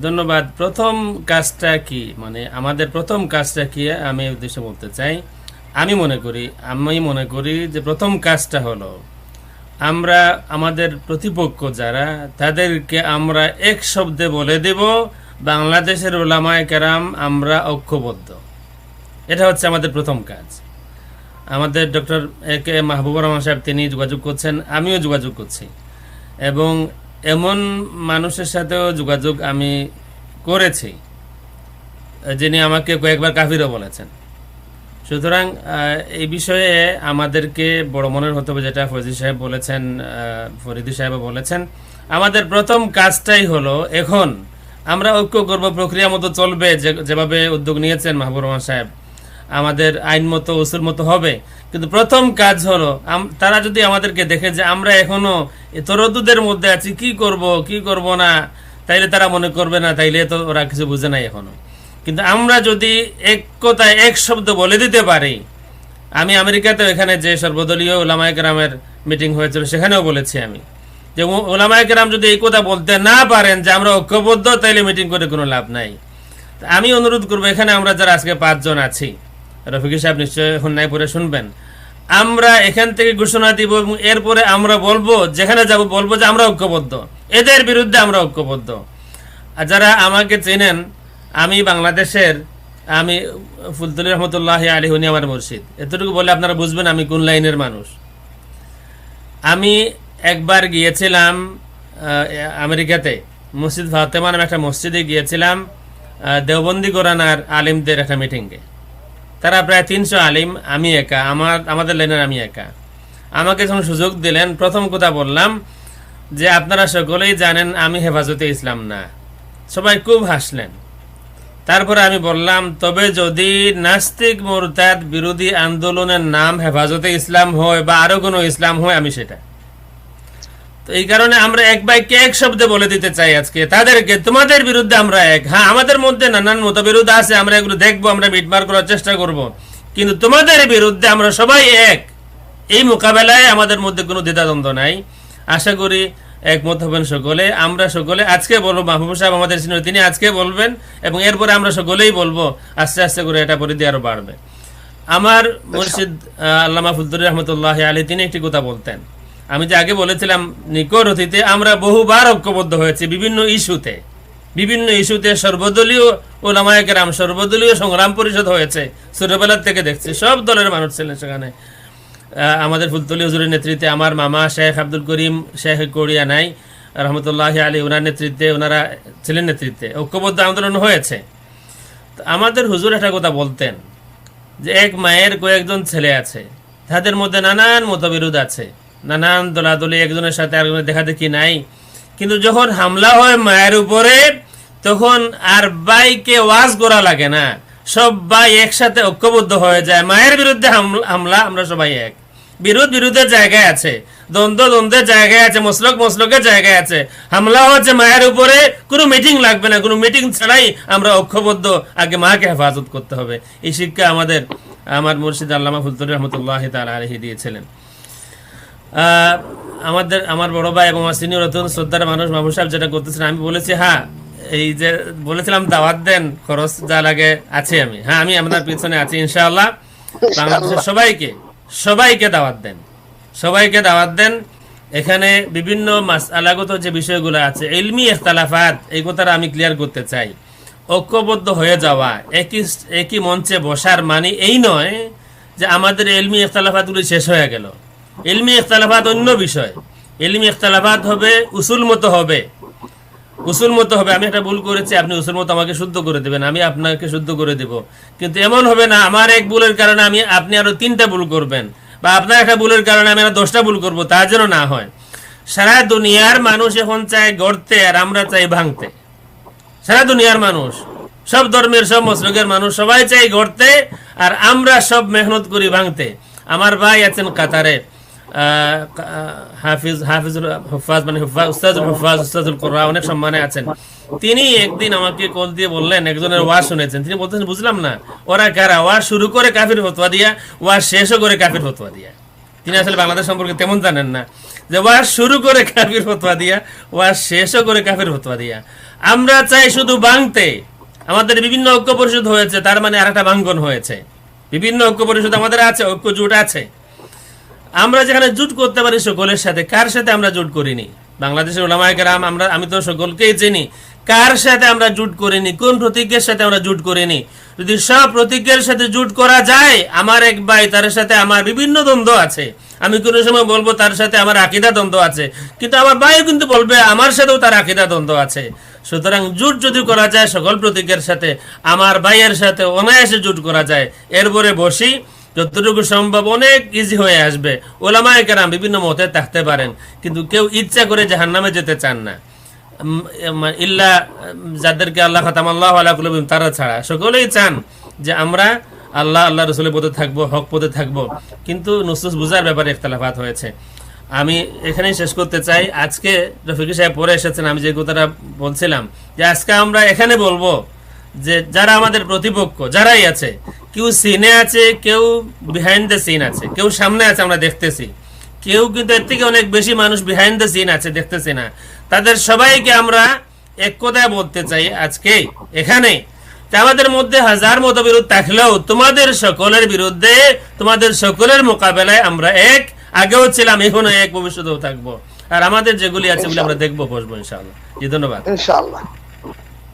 ধন্যবাদ। প্রথম কাজটা কি? মানে আমাদের প্রথম কাজটা কি? আমি উদ্দেশ্যে বলতে চাই। আমি মনে করি, আমি মনে করি যে প্রথম কাজটা হলো, আমরা আমাদের প্রতিপক্ষ যারা, তাদেরকে আমরা এক শব্দে বলে দেব, বাংলাদেশের ওলামায় কেরাম আমরা ঐক্যবদ্ধ। এটা হচ্ছে আমাদের প্রথম কাজ। আমাদের doctor A K Mahbubur Rahman সাহেব, তিনি যোগাযোগ করছেন, আমিও যোগাযোগ করছি। এবং এমন মানুষের সাথেও যোগাযোগ আমি করেছি, যিনি আমাকে কয়েকবার কাফিরও বলেছেন। সুতরাং এই বিষয়ে আমাদেরকে বড় মনের হতে হবে, যেটা ফরিদি সাহেব বলেছেন ফরিদি সাহেব বলেছেন। আমাদের প্রথম কাজটাই হলো, এখন আমরা ঐক্য করব, প্রক্রিয়া মতো চলবে যেভাবে উদ্যোগ নিয়েছেন মাহবুর রহমান সাহেব। আমাদের আইন মতো, উসুল মতো হবে। কিন্তু প্রথম কাজ হলো তারা যদি আমাদেরকে দেখে যে আমরা এখনও তরদুদের মধ্যে আছি, কি করব কি করব না, তাইলে তারা মনে করবে না, তাইলে তো ওরা কিছু বুঝে নাই এখনও। কিন্তু আমরা যদি এক কথায় এক শব্দ বলে দিতে পারি, আমি আমেরিকাতে এখানে যে সর্বদলীয় ওলামায় গ্রামের মিটিং হয়েছিল, সেখানেও বলেছি আমি যে ও- ওলামায়ে যদি এই কথা বলতে না পারেন যে আমরা ঐক্যবদ্ধ, তাইলে মিটিং করে কোনো লাভ নাই। আমি অনুরোধ করব, এখানে আমরা যারা আজকে পাঁচজন আছি রফিকি সাহেব নিশ্চয় এখন নাই পরে শুনবেন। আমরা এখান থেকে ঘোষণা দিব এবং এরপরে আমরা বলব, যেখানে যাব বলব যে আমরা ঐক্যবদ্ধ। এদের বিরুদ্ধে আমরা ঐক্যবদ্ধ। আর যারা আমাকে চেনেন, আমি বাংলাদেশের, আমি ফুলতলি রহমতুল্লাহ আলী উনি আমার মসজিদ এতটুকু বলে আপনারা বুঝবেন আমি কোন লাইনের মানুষ। আমি একবার গিয়েছিলাম আমেরিকাতে। মসজিদ ফাতেমা নামে একটা মসজিদে গিয়েছিলাম দেওবন্দি গোরানার আলিমদের একটা মিটিংয়ে তারা প্রায় তিনশো আলিম, আমি একা। আমার, আমাদের লাইনের আমি একা। আমাকে যখন সুযোগ দিলেন, প্রথম কথা বললাম যে আপনারা সকলেই জানেন আমি হেফাজতে ইসলাম না। সবাই খুব হাসলেন। তারপরে আমি বললাম, তবে যদি নাস্তিক মোরতাদ বিরোধী আন্দোলনের নাম হেফাজতে ইসলাম হয় বা আরও কোনো ইসলাম হয়, আমি সেটা তো এই কারণে আমরা এক বাইকে এক শব্দে বলে দিতে চাই আজকে। তাদেরকে তোমাদের বিরুদ্ধে আমরা এক। হ্যাঁ আমাদের মধ্যে নানান মতবিরোধ আছে আমরা এগুলো দেখব আমরা মিটমার করার চেষ্টা করব। কিন্তু তোমাদের বিরুদ্ধে আমরা সবাই এক। এই মোকাবেলায় আমাদের মধ্যে কোনো দ্বিধাদ্বন্দ্ব নাই। আশা করি একমত হবেন সকলে আমরা সকলে। আজকে বলব মাহবুব সাহেব আমাদের senior, তিনি আজকে বলবেন এবং এরপরে আমরা সকলেই বলব আস্তে আস্তে করে এটা পরিধি আরও বাড়বে। আমার মুর্শিদ আহ, আল্লামা ফুলতুর রহমতুল্লাহ আলী তিনি একটি কথা বলতেন। আমি যে আগে বলেছিলাম নিকট অতীতে আমরা বহুবার ঐক্যবদ্ধ হয়েছি বিভিন্ন ইস্যুতে। বিভিন্ন ইস্যুতে সর্বদলীয় ওলামায়ক রাম সর্বদলীয় সংগ্রাম পরিষদ হয়েছে। ছোটবেলার থেকে দেখছি, সব দলের মানুষ ছিলেন সেখানে। আমাদের ফুলতলি হজুরের নেতৃত্বে আমার মামা শেখ আব্দুল করিম, শেখ করিয়া নাই, রহমতুল্লাহ আলী ওনার নেতৃত্বে ওনারা ছিলেন নেতৃত্বে। ঐক্যবদ্ধ আন্দোলন হয়েছে। আমাদের হুজুর একটা কথা বলতেন যে, এক মায়ের কয়েকজন ছেলে আছে, তাদের মধ্যে নানান মতবিরোধ আছে। নানান দলাদলি একজনের সাথে আরেকজনের দেখা দেখি নাই। কিন্তু যখন হামলা হয় মায়ের উপরে, তখন আর বাইকে ওয়াজ করা লাগে না। সব ভাই একসাথে ঐক্যবদ্ধ হয়ে যায়। মায়ের বিরুদ্ধে হামলা- আমরা সবাই এক। বিরোধ বিরোধের জায়গায় আছে। দ্বন্দ্ব দ্বন্দ্বের জায়গায় আছে। মসলক মসলকের জায়গায় আছে। হামলা হচ্ছে মায়ের উপরে, কোনো মিটিং লাগবে না। কোনো মিটিং ছাড়াই আমরা ঐক্যবদ্ধ। আগে মাকে হেফাজত করতে হবে। এই শিক্ষা আমাদের, আমার মুর্শিদ আল্লামা ফুলতুর রহমতুল্লাহ তালা আলহি দিয়েছিলেন। আমাদের আমার বড় ভাই এবং আমার সিনিয়র অত্যন্ত শ্রদ্ধার মানুষ মাহবুব সাহেব যেটা করতেছেন আমি বলেছি হ্যাঁ এই যে বলেছিলাম দাওয়াত দেন খরচ যা লাগে আছে আমি। হ্যাঁ আমি আপনার পিছনে আছি ইনশাআল্লাহ। বাংলাদেশের সবাইকে সবাইকে দাওয়াত দেন। সবাইকে দাওয়াত দেন। এখানে বিভিন্ন মাস আলাগত যে বিষয়গুলো আছে ইলমি ইখতালাফাত এই কথাটা আমি ক্লিয়ার করতে চাই। ঐক্যবদ্ধ হয়ে যাওয়া একই একই মঞ্চে বসার মানে এই নয় যে আমাদের এলমি ইখতালাফাতগুলি শেষ হয়ে গেল। এলমি ইখতালাফাত অন্য বিষয়। এলমি ইখতালাফাত হবে, উসুল মতো হবে। উসুল মতো হবে, আমি একটা ভুল করেছি, আপনি উসুল মতো আমাকে শুদ্ধ করে দেবেন, আমি আপনাকে শুদ্ধ করে দেব। কিন্তু এমন হবে না, আমার এক ভুলের কারণে আমি, আপনি আরও তিনটা ভুল করবেন, বা আপনার একটা ভুলের কারণে আমি আরও দশটা ভুল করব, তার যেন না হয়। সারা দুনিয়ার মানুষ এখন চায় গড়তে আর আমরা চাই ভাঙতে। সারা দুনিয়ার মানুষ, সব ধর্মের, সব মসলকের মানুষ সবাই চাই গড়তে আর আমরা সব মেহনত করি ভাঙতে। আমার ভাই আছেন কাতারে হাফিজ, হুফাজ মানে হুফাজ উস্তাজুল কোরআন অনেক সম্মানে আছেন। তিনি একদিন আমাকে কল দিয়ে বললেন, একজনের ওয়াজ শুনেছেন। তিনি বলতেছেন, বুঝলাম না, ওরা কারা? ওয়াজ শুরু করে কাফির ফতোয়া দিয়া, ওয়াজ শেষও করে কাফির ফতোয়া দিয়া। তিনি আসলে বাংলাদেশ সম্পর্কে তেমন জানেন না, যে ওয়াজ শুরু করে কাফির ফতোয়া দিয়া, ওয়াজ শেষও করে কাফির ফতোয়া দিয়া। আমরা চাই শুধু বাংতে আমাদের বিভিন্ন ঐক্য পরিষদ হয়েছে, তার মানে আর একটা বাঙ্গন হয়েছে। বিভিন্ন ঐক্য পরিষদ আমাদের আছে, ঐক্য জোট আছে। আমরা যেখানে জুট করতে পারি সকলের সাথে, কার সাথে আমরা জুট করিনি? বাংলাদেশের ওলামায় কেরাম, আমরা, আমি তো সকলকেই চিনি। কার সাথে আমরা জুট করিনি? কোন প্রতীকের সাথে আমরা জুট করিনি? যদি সব প্রতীকের সাথে জুট করা যায়, আমার এক ভাই, তার সাথে আমার বিভিন্ন দ্বন্দ্ব আছে। আমি কোনো সময় বলব, তার সাথে আমার আকিদা দ্বন্দ্ব আছে। কিন্তু আমার ভাই কিন্তু বলবে, আমার সাথেও তার আকিদা দ্বন্দ্ব আছে। সুতরাং জুট যদি করা যায় সকল প্রতীকের সাথে, আমার ভাইয়ের সাথে অনায়াসে জুট করা যায়। এরপরে বসি। যতটুকু সম্ভব অনেক ইজি হয়ে আসবে। ওলামায় কেরাম বিভিন্ন মতে থাকতে পারেন, কিন্তু কেউ ইচ্ছা করে জাহান নামে যেতে চান না। ইল্লা যাদেরকে আল্লাহ খাতাম আল্লাহ আল্লাহ তারা ছাড়া। সকলেই চান যে আমরা আল্লাহ আল্লাহ রসুলের পথে থাকব, হক পথে থাকব। কিন্তু নুসুস বুঝার ব্যাপারে ইখতলাফাত হয়েছে। আমি এখানেই শেষ করতে চাই। আজকে রফিকি সাহেব পরে এসেছেন, আমি যে কথাটা বলছিলাম, যে আজকে আমরা এখানে বলব যে যারা আমাদের প্রতিপক্ষ, যারাই আছে, কেউ সিনে আছে, কেউ বিহাইন্ড দ্য সিন আছে, কেউ সামনে আছে, আমরা দেখতেছি। কেউ কিন্তু এর থেকে অনেক বেশি মানুষ বিহাইন্ড দ্য সিন আছে, দেখতেছি না। তাদের সবাইকে আমরা এক কথায় বলতে চাই আজকে, এখানে। আমাদের মধ্যে হাজার মতবিরোধ থাকলেও তোমাদের সকলের বিরুদ্ধে, তোমাদের সকলের মোকাবেলায় আমরা এক। আগেও ছিলাম, এখনও এক, ভবিষ্যতেও থাকব। আর আমাদের যেগুলি আছে সেগুলি আমরা দেখব, বসবো, ইনশাআল্লাহ। জি, ধন্যবাদ। ইনশাআল্লাহ।